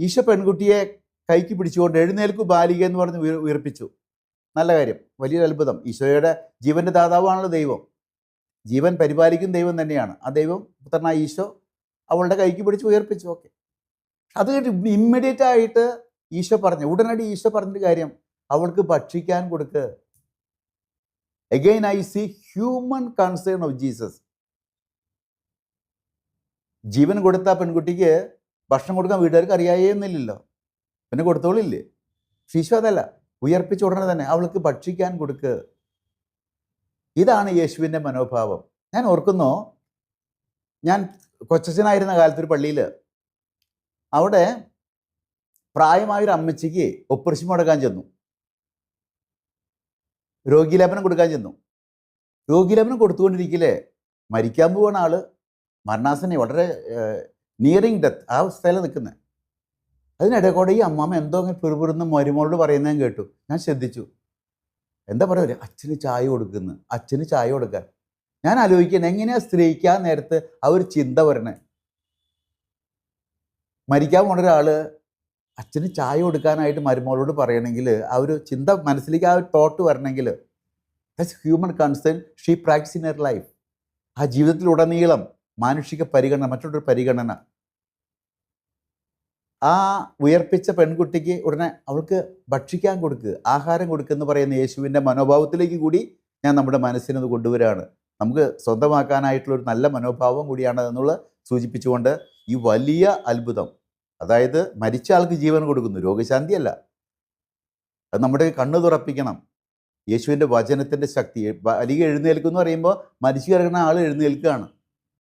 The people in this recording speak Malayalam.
ഈശോ പെൺകുട്ടിയെ കൈക്ക് പിടിച്ചുകൊണ്ട് എഴുന്നേൽക്കു ബാലിക എന്ന് പറഞ്ഞ് ഉയർ- ഉയർപ്പിച്ചു. നല്ല കാര്യം. വലിയൊരു അത്ഭുതം. ഈശോയുടെ ജീവന്റെ ദാതാവാണല്ലോ ദൈവം. ജീവൻ പരിപാലിക്കുന്ന ദൈവം തന്നെയാണ്. ആ ദൈവം പുത്രനായ ഈശോ അവളുടെ കൈക്ക് പിടിച്ച് ഉയർപ്പിച്ചു. ഓക്കെ. അത് കഴിഞ്ഞ് ഇമ്മീഡിയറ്റ് ആയിട്ട് ഈശോ പറഞ്ഞു. ഉടനടി ഈശോ പറഞ്ഞൊരു കാര്യം. അവൾക്ക് ഭക്ഷിക്കാൻ കൊടുക്ക്. Again I see human concern of Jesus ജീവൻ കൊടുത്ത പെൺകുട്ടിക്ക് ഭക്ഷണം കൊടുക്കാൻ വീട്ടുകാർക്ക് അറിയാവുന്നില്ലല്ലോ പിന്നെ കൊടുത്തോളില്ലേ? ശിശു അതല്ല ഉയർപ്പിച്ച ഉടനെ തന്നെ അവൾക്ക് ഭക്ഷിക്കാൻ കൊടുക്ക്. ഇതാണ് യേശുവിന്റെ മനോഭാവം. ഞാൻ ഓർക്കുന്നു ഞാൻ കൊച്ചനായിരുന്ന കാലത്ത് ഒരു പള്ളിയിൽ അവിടെ പ്രായമായൊരു അമ്മച്ചിക്ക് ഒപ്പറേഷൻ മുടക്കാൻ ചെന്നു. രോഗീലേപനം കൊടുക്കാൻ ചെന്നു. രോഗീലേപനം കൊടുത്തുകൊണ്ടിരിക്കില്ലേ മരിക്കാൻ പോവാണ് ആൾ. മരണാസനെ വളരെ നിയറിങ് ഡെത്ത് ആ അവസ്ഥയിൽ നിൽക്കുന്നത് അതിനിടെ കൂടെ ഈ അമ്മാമ്മ എന്തോ അങ്ങനെ പെറുപെറുന്ന് മരുമോളോട് പറയുന്നത് കേട്ടു. ഞാൻ ശ്രദ്ധിച്ചു. എന്താ പറയുക അച്ഛന് ചായ കൊടുക്കുന്നു. അച്ഛന് ചായ കൊടുക്കാൻ. ഞാൻ ആലോചിക്കണം എങ്ങനെയാ സ്ത്രീക്ക് ആ നേരത്ത് ആ ഒരു ചിന്ത വരണേ? മരിക്കാൻ പോണ ഒരാൾ അച്ഛന് ചായ കൊടുക്കാനായിട്ട് മരുമോളോട് പറയണമെങ്കിൽ ആ ഒരു ചിന്ത മനസ്സിലേക്ക് ആ ഒരു തോട്ട് വരണമെങ്കിൽ that's human concern she practice in her life ആ ജീവിതത്തിലുടനീളം മാനുഷിക പരിഗണന മറ്റൊരു പരിഗണന. ആ ഉയർപ്പിച്ച പെൺകുട്ടിക്ക് ഉടനെ അവൾക്ക് ഭക്ഷിക്കാൻ കൊടുക്കുക ആഹാരം കൊടുക്കുക എന്ന് പറയുന്ന യേശുവിന്റെ മനോഭാവത്തിലേക്ക് കൂടി ഞാൻ നമ്മുടെ മനസ്സിനത് കൊണ്ടുവരികയാണ്. നമുക്ക് സ്വന്തമാക്കാനായിട്ടുള്ള ഒരു നല്ല മനോഭാവം കൂടിയാണ് എന്നുള്ള സൂചിപ്പിച്ചുകൊണ്ട് ഈ വലിയ അത്ഭുതം അതായത് മരിച്ച ആൾക്ക് ജീവൻ കൊടുക്കുന്നു രോഗശാന്തിയല്ല. അത് നമ്മുടെ കണ്ണു തുറപ്പിക്കണം. യേശുവിന്റെ വചനത്തിന്റെ ശക്തി വലിയ എഴുന്നേൽക്കുന്നു പറയുമ്പോൾ മരിച്ചു കിടക്കുന്ന ആൾ എഴുന്നേൽക്കുകയാണ്.